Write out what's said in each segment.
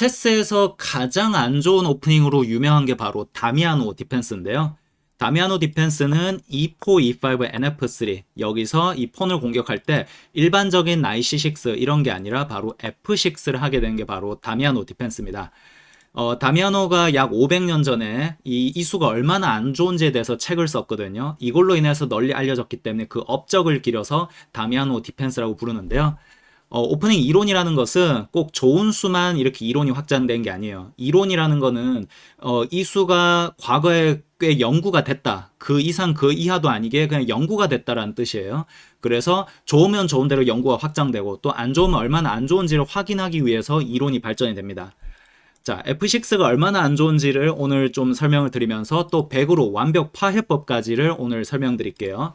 체스에서 가장 안 좋은 오프닝으로 유명한 게 바로 다미아노 디펜스인데요. 다미아노 디펜스는 E4, E5, NF3 여기서 이 폰을 공격할 때 일반적인 나이 C6 이런 게 아니라 바로 F6를 하게 된게 바로 다미아노 디펜스입니다. 어, 다미아노가 약 500년 전에 이 이수가 얼마나 안 좋은지에 대해서 책을 썼거든요. 이걸로 인해서 널리 알려졌기 때문에 그 업적을 기려서 다미아노 디펜스라고 부르는데요. 어, 오프닝 이론이라는 것은 꼭 좋은 수만 이렇게 이론이 확장된 게 아니에요. 이론이라는 거는 어, 이 수가 과거에 꽤 연구가 됐다. 그 이상 그 이하도 아니게 그냥 연구가 됐다라는 뜻이에요. 그래서 좋으면 좋은 대로 연구가 확장되고 또 안 좋으면 얼마나 안 좋은지를 확인하기 위해서 이론이 발전이 됩니다. 자, F6가 얼마나 안 좋은지를 오늘 좀 설명을 드리면서 또 100으로 완벽 파해법까지를 오늘 설명드릴게요.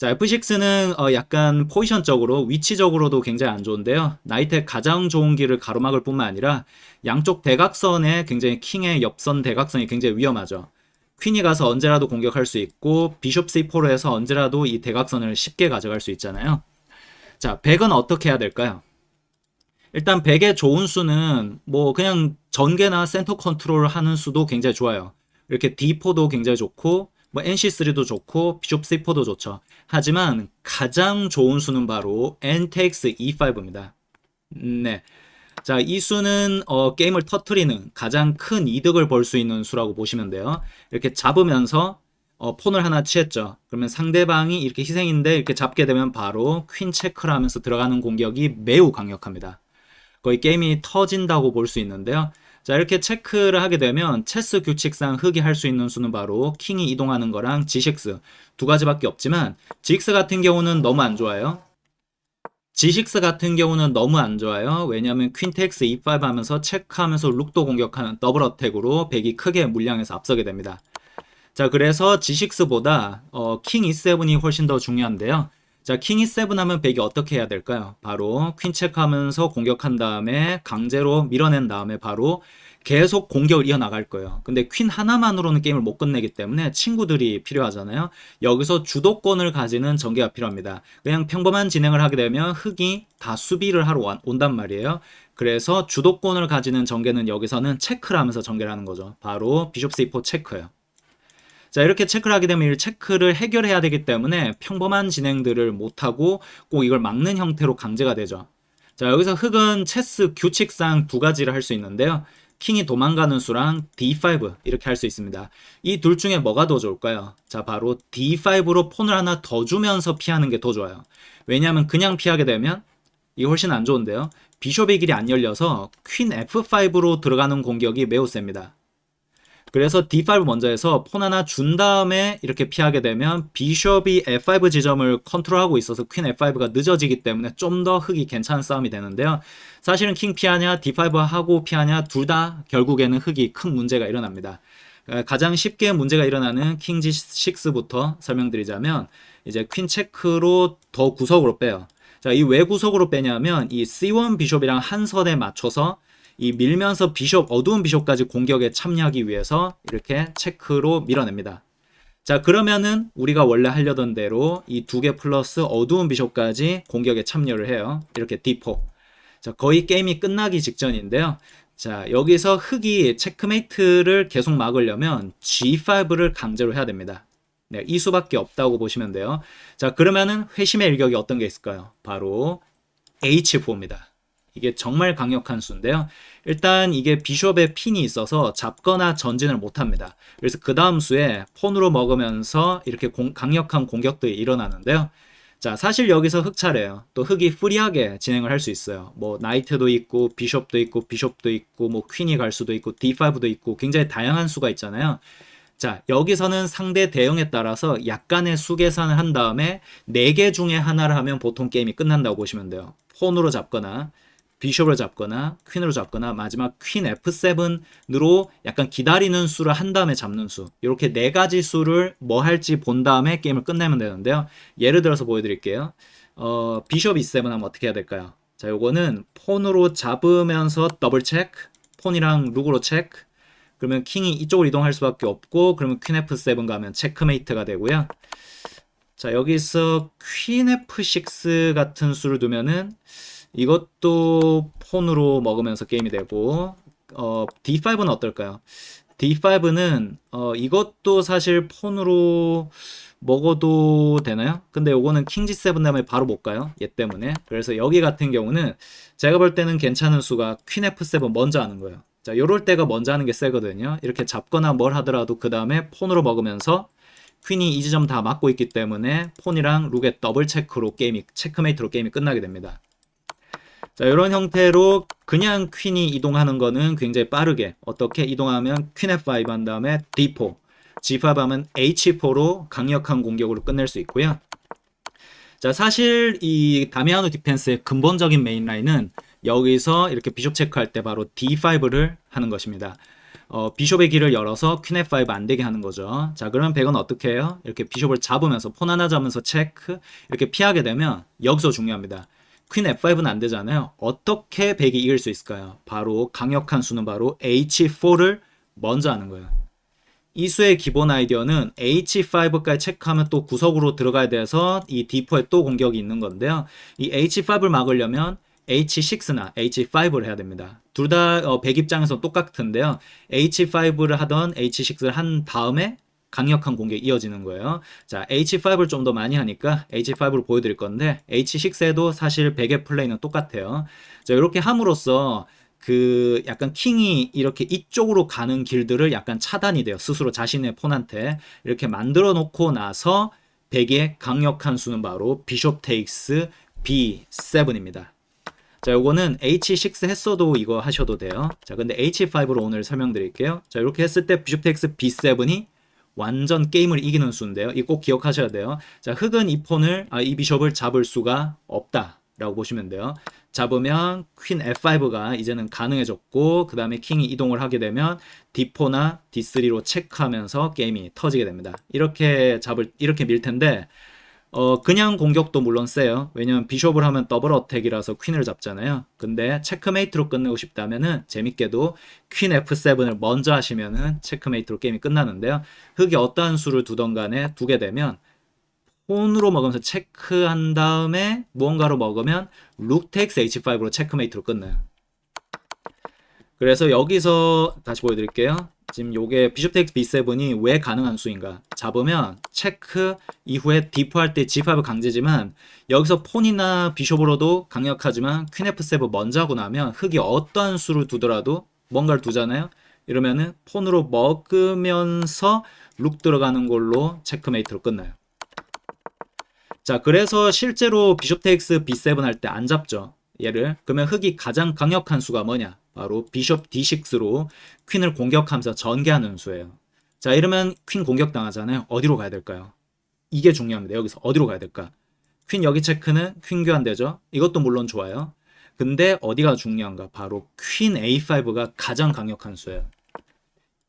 자, F6는 어 약간 포지션적으로 위치적으로도 굉장히 안 좋은데요. 나이트의 가장 좋은 길을 가로막을 뿐만 아니라 양쪽 대각선에 굉장히 킹의 옆선 대각선이 굉장히 위험하죠. 퀸이 가서 언제라도 공격할 수 있고 비숍 C4로 해서 언제라도 이 대각선을 쉽게 가져갈 수 있잖아요. 자, 100은 어떻게 해야 될까요? 일단 100의 좋은 수는 뭐 그냥 전개나 센터 컨트롤 하는 수도 굉장히 좋아요. 이렇게 D4도 굉장히 좋고 뭐 NC3도 좋고 비숍 C4도 좋죠. 하지만 가장 좋은 수는 바로 N takes E5입니다. 네. 자, 이 수는 어, 게임을 터트리는 가장 큰 이득을 볼 수 있는 수라고 보시면 돼요. 이렇게 잡으면서 어, 폰을 하나 취했죠. 그러면 상대방이 이렇게 희생인데 이렇게 잡게 되면 바로 퀸 체크를 하면서 들어가는 공격이 매우 강력합니다. 거의 게임이 터진다고 볼 수 있는데요. 자, 이렇게 체크를 하게 되면 체스 규칙상 흑이 할 수 있는 수는 바로 킹이 이동하는 거랑 G6 두 가지밖에 없지만 G6 같은 경우는 너무 안 좋아요. G6 같은 경우는 너무 안 좋아요. 왜냐하면 퀸텍스 E5 하면서 체크하면서 룩도 공격하는 더블 어택으로 백이 크게 물량에서 앞서게 됩니다. 자, 그래서 G6보다 어, 킹 E7이 훨씬 더 중요한데요. 자, 킹 E7 하면 백이 어떻게 해야 될까요? 바로 퀸 체크하면서 공격한 다음에 강제로 밀어낸 다음에 바로 계속 공격을 이어나갈 거예요. 근데 퀸 하나만으로는 게임을 못 끝내기 때문에 친구들이 필요하잖아요. 여기서 주도권을 가지는 전개가 필요합니다. 그냥 평범한 진행을 하게 되면 흑이 다 수비를 하러 온단 말이에요. 그래서 주도권을 가지는 전개는 여기서는 체크를 하면서 전개를 하는 거죠. 바로 비숍 C4 체크예요. 자, 이렇게 체크를 하게 되면 이 체크를 해결해야 되기 때문에 평범한 진행들을 못하고 꼭 이걸 막는 형태로 강제가 되죠. 자, 여기서 흑은 체스 규칙상 두 가지를 할 수 있는데요. 킹이 도망가는 수랑 D5 이렇게 할 수 있습니다. 이 둘 중에 뭐가 더 좋을까요? 자, 바로 D5로 폰을 하나 더 주면서 피하는 게 더 좋아요. 왜냐하면 그냥 피하게 되면 이게 훨씬 안 좋은데요. 비숍의 길이 안 열려서 퀸 F5로 들어가는 공격이 매우 셉니다. 그래서 D5 먼저 해서 폰 하나 준 다음에 이렇게 피하게 되면 비숍이 F5 지점을 컨트롤하고 있어서 퀸 F5가 늦어지기 때문에 좀더 흑이 괜찮은 싸움이 되는데요. 사실은 킹 피하냐 D5 하고 피하냐 둘 다 결국에는 흑이 큰 문제가 일어납니다. 어, 가장 쉽게 문제가 일어나는 킹 G6부터 설명드리자면 이제 퀸 체크로 더 구석으로 빼요. 자, 이 왜 구석으로 빼냐면 이 C1 비숍이랑 한 선에 맞춰서 이 밀면서 비숍 어두운 비숍까지 공격에 참여하기 위해서 이렇게 체크로 밀어냅니다. 자 그러면은 우리가 원래 하려던 대로 이 두 개 플러스 어두운 비숍까지 공격에 참여를 해요. 이렇게 D4. 자 거의 게임이 끝나기 직전인데요. 자 여기서 흑이 체크메이트를 계속 막으려면 G5를 강제로 해야 됩니다. 네, 이 수밖에 없다고 보시면 돼요. 자 그러면은 회심의 일격이 어떤 게 있을까요? 바로 H4입니다. 이게 정말 강력한 수인데요. 일단 이게 비숍에 핀이 있어서 잡거나 전진을 못합니다. 그래서 그 다음 수에 폰으로 먹으면서 이렇게 공, 강력한 공격들이 일어나는데요. 자, 사실 여기서 흑 차례예요. 또 흑이 프리하게 진행을 할 수 있어요. 뭐 나이트도 있고 비숍도 있고 비숍도 있고 뭐 퀸이 갈 수도 있고 D5도 있고 굉장히 다양한 수가 있잖아요. 자, 여기서는 상대 대형에 따라서 약간의 수 계산을 한 다음에 4개 중에 하나를 하면 보통 게임이 끝난다고 보시면 돼요. 폰으로 잡거나 비숍을 잡거나 퀸으로 잡거나 마지막 퀸 F7으로 약간 기다리는 수를 한 다음에 잡는 수. 이렇게 네 가지 수를 뭐 할지 본 다음에 게임을 끝내면 되는데요. 예를 들어서 보여드릴게요. 어, 비숍 E7 하면 어떻게 해야 될까요? 자 요거는 폰으로 잡으면서 더블 체크 폰이랑 룩으로 체크. 그러면 킹이 이쪽으로 이동할 수밖에 없고 그러면 퀸 F7 가면 체크메이트가 되고요. 자 여기서 퀸 F6 같은 수를 두면은 이것도 폰으로 먹으면서 게임이 되고 어, D5는 어떨까요? D5는 어, 이것도 사실 폰으로 먹어도 되나요? 근데 요거는 킹 G7 다음에 바로 못 가요. 얘 때문에. 그래서 여기 같은 경우는 제가 볼 때는 괜찮은 수가 퀸 F7 먼저 하는 거예요. 자, 요럴 때가 먼저 하는 게 세거든요. 이렇게 잡거나 뭘 하더라도 그 다음에 폰으로 먹으면서 퀸이 이 지점 다 막고 있기 때문에 폰이랑 룩의 더블 체크로 게임이 체크메이트로 게임이 끝나게 됩니다. 자, 이런 형태로 그냥 퀸이 이동하는 거는 굉장히 빠르게 어떻게 이동하면 퀸 F5 한 다음에 D4, G5 하면 H4로 강력한 공격으로 끝낼 수 있고요. 자, 사실 이 다미아노 디펜스의 근본적인 메인 라인은 여기서 이렇게 비숍 체크할 때 바로 D5를 하는 것입니다. 어, 비숍의 길을 열어서 퀸 F5 안 되게 하는 거죠. 자, 그러면 백은 어떻게 해요? 이렇게 비숍을 잡으면서 폰 하나 잡으면서 체크 이렇게 피하게 되면 여기서 중요합니다. 퀸 F5는 안 되잖아요. 어떻게 백이 이길 수 있을까요? 바로 강력한 수는 바로 H4를 먼저 하는 거예요. 이 수의 기본 아이디어는 H5까지 체크하면 또 구석으로 들어가야 돼서 이 D4에 또 공격이 있는 건데요. 이 H5을 막으려면 H6나 H5를 해야 됩니다. 둘다 어, 백 입장에서 똑같은데요. H5를 하던 H6를 한 다음에 강력한 공격이 이어지는 거예요. 자, H5를 좀 더 많이 하니까 H5를 보여드릴 건데 H6에도 사실 백의 플레이는 똑같아요. 자, 이렇게 함으로써 그 약간 킹이 이렇게 이쪽으로 가는 길들을 약간 차단이 돼요. 스스로 자신의 폰한테 이렇게 만들어 놓고 나서 백의 강력한 수는 바로 비숍 테이크스 B7입니다. 자, 요거는 H6 했어도 이거 하셔도 돼요. 자, 근데 H5로 오늘 설명드릴게요. 자, 이렇게 했을 때 비숍 텍스 B7이 완전 게임을 이기는 수인데요. 이 꼭 기억하셔야 돼요. 자, 흑은 이 폰을, 아, 이 비숍을 잡을 수가 없다. 라고 보시면 돼요. 잡으면 퀸 F5가 이제는 가능해졌고, 그 다음에 킹이 이동을 하게 되면 D4나 D3로 체크하면서 게임이 터지게 됩니다. 이렇게 잡을, 이렇게 밀 텐데, 어, 그냥 공격도 물론 세요. 왜냐면 비숍을 하면 더블 어택이라서 퀸을 잡잖아요. 근데 체크메이트로 끝내고 싶다면은 재밌게도 퀸 F7을 먼저 하시면은 체크메이트로 게임이 끝나는데요. 흑이 어떠한 수를 두던 간에 두게 되면 폰으로 먹으면서 체크한 다음에 무언가로 먹으면 룩 텍스 H5로 체크메이트로 끝나요. 그래서 여기서 다시 보여드릴게요. 지금 요게 비숍 텍스 B7이 왜 가능한 수인가? 잡으면 체크 이후에 디프 할 때 G5 강제지만 여기서 폰이나 비숍으로도 강력하지만 퀸 F7 먼저 하고 나면 흑이 어떠한 수를 두더라도 뭔가를 두잖아요. 이러면은 폰으로 먹으면서 룩 들어가는 걸로 체크메이트로 끝나요. 자, 그래서 실제로 비숍 테이크스 B7 할 때 안 잡죠. 얘를. 그러면 흑이 가장 강력한 수가 뭐냐? 바로 비숍 D6로 퀸을 공격하면서 전개하는 수예요. 자, 이러면 퀸 공격당하잖아요. 어디로 가야 될까요? 이게 중요합니다. 여기서 어디로 가야 될까? 퀸 여기 체크는 퀸 교환되죠. 이것도 물론 좋아요. 근데 어디가 중요한가? 바로 퀸 A5가 가장 강력한 수예요.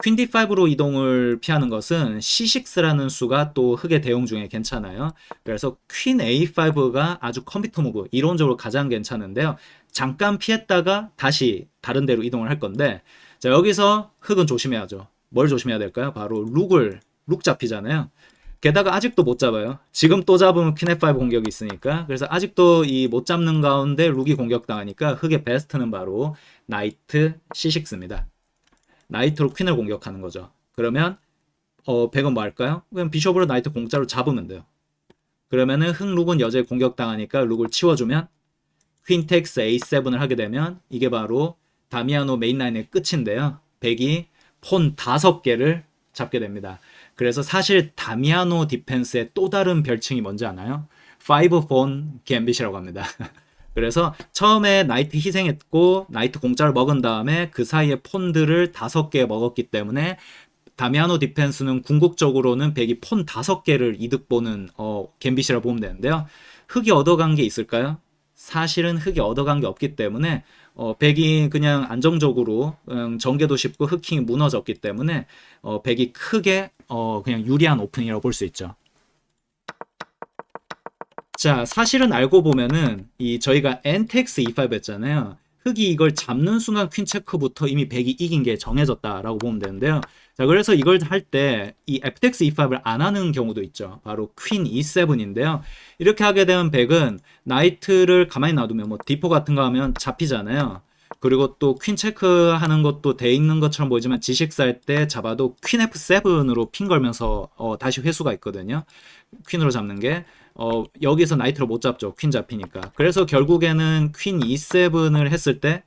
퀸 D5로 이동을 피하는 것은 C6라는 수가 또 흑의 대용 중에 괜찮아요. 그래서 퀸 A5가 아주 컴퓨터 무브 이론적으로 가장 괜찮은데요. 잠깐 피했다가 다시 다른 데로 이동을 할 건데 자 여기서 흑은 조심해야죠. 뭘 조심해야 될까요? 바로 룩을 룩 잡히잖아요. 게다가 아직도 못 잡아요. 지금 또 잡으면 퀸 F5 공격이 있으니까. 그래서 아직도 이 못 잡는 가운데 룩이 공격당하니까 흑의 베스트는 바로 나이트 C6입니다. 나이트로 퀸을 공격하는 거죠. 그러면 어, 백은 뭐 할까요? 그냥 비숍으로 나이트 공짜로 잡으면 돼요. 그러면은 흑 룩은 여전히 공격당하니까 룩을 치워주면 퀸 텍스 A7을 하게 되면 이게 바로 다미아노 메인라인의 끝인데요. 백이 폰 다섯 개를 잡게 됩니다. 그래서 사실 다미아노 디펜스의 또 다른 별칭이 뭔지 아나요? 5폰 갬빗이라고 합니다. 그래서 처음에 나이트 희생했고 나이트 공짜를 먹은 다음에 그 사이에 폰들을 다섯 개 먹었기 때문에 다미아노 디펜스는 궁극적으로는 백이 폰 다섯 개를 이득 보는 어, 갬빗이라 보면 되는데요. 흑이 얻어간 게 있을까요? 사실은 흑이 얻어간 게 없기 때문에 어, 백이 그냥 안정적으로 음, 전개도 쉽고 흑킹이 무너졌기 때문에 어, 백이 크게 어, 그냥 유리한 오프닝이라고 볼 수 있죠. 자, 사실은 알고 보면은 이 저희가 엔텍스 E5 했잖아요. 흑이 이걸 잡는 순간 퀸 체크부터 이미 백이 이긴 게 정해졌다라고 보면 되는데요. 자, 그래서 이걸 할 때 이 FTX E5를 안 하는 경우도 있죠. 바로 퀸 E7인데요. 이렇게 하게 되면 백은 나이트를 가만히 놔두면 뭐 디포 같은 거 하면 잡히잖아요. 그리고 또 퀸 체크하는 것도 돼 있는 것처럼 보이지만 G6 할때 잡아도 퀸 F7으로 핀 걸면서 어, 다시 회수가 있거든요. 퀸으로 잡는 게 어, 여기서 나이트로 못 잡죠. 퀸 잡히니까. 그래서 결국에는 퀸 E7을 했을 때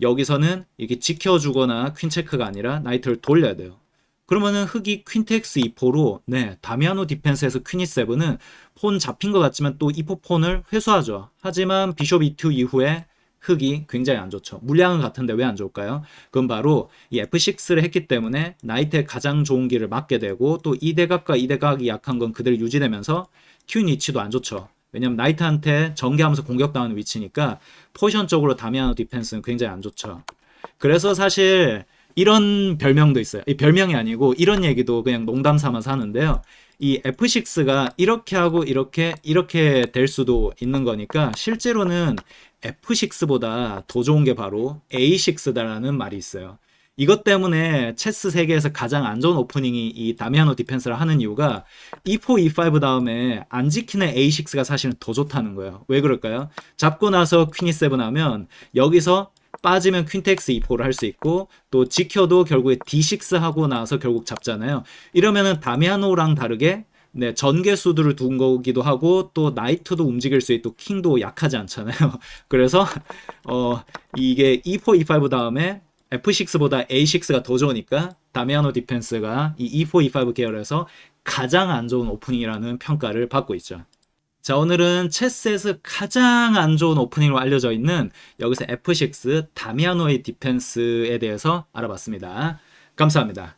여기서는 이렇게 지켜주거나 퀸 체크가 아니라 나이트를 돌려야 돼요. 그러면은 흑이 퀸텍스 2포로 네 다미아노 디펜스에서 퀸 E7은 폰 잡힌 것 같지만 또 이포 폰을 회수하죠. 하지만 비숍 E2 이후에 흑이 굉장히 안 좋죠. 물량은 같은데 왜 안 좋을까요? 그건 바로 이 F6를 했기 때문에 나이트의 가장 좋은 길을 맞게 되고 또 이 대각과 이 대각이 약한 건 그대로 유지되면서 퀸 위치도 안 좋죠. 왜냐면 나이트한테 전개하면서 공격당하는 위치니까 포지션적으로 다미아노 디펜스는 굉장히 안 좋죠. 그래서 사실 이런 별명도 있어요. 이 별명이 아니고 이런 얘기도 그냥 농담 삼아서 하는데요. 이 F6가 이렇게 하고 이렇게 이렇게 될 수도 있는 거니까 실제로는 F6보다 더 좋은 게 바로 A6다라는 말이 있어요. 이것 때문에 체스 세계에서 가장 안 좋은 오프닝이 이 다미아노 디펜스를 하는 이유가 E4, E5 다음에 안 지키는 A6가 사실은 더 좋다는 거예요. 왜 그럴까요? 잡고 나서 퀸 E7 하면 여기서 빠지면 퀸텍스 E4를 할 수 있고 또 지켜도 결국에 D6 하고 나서 결국 잡잖아요. 이러면은 다미아노랑 다르게 네, 전개 수들을 둔 거기도 하고 또 나이트도 움직일 수 있고 킹도 약하지 않잖아요. 그래서 어 이게 E4, E5 다음에 F6보다 A6가 더 좋으니까 다미아노 디펜스가 이 E4, E5 계열에서 가장 안 좋은 오프닝이라는 평가를 받고 있죠. 자, 오늘은 체스에서 가장 안 좋은 오프닝으로 알려져 있는 여기서 F6 다미아노의 디펜스에 대해서 알아봤습니다. 감사합니다.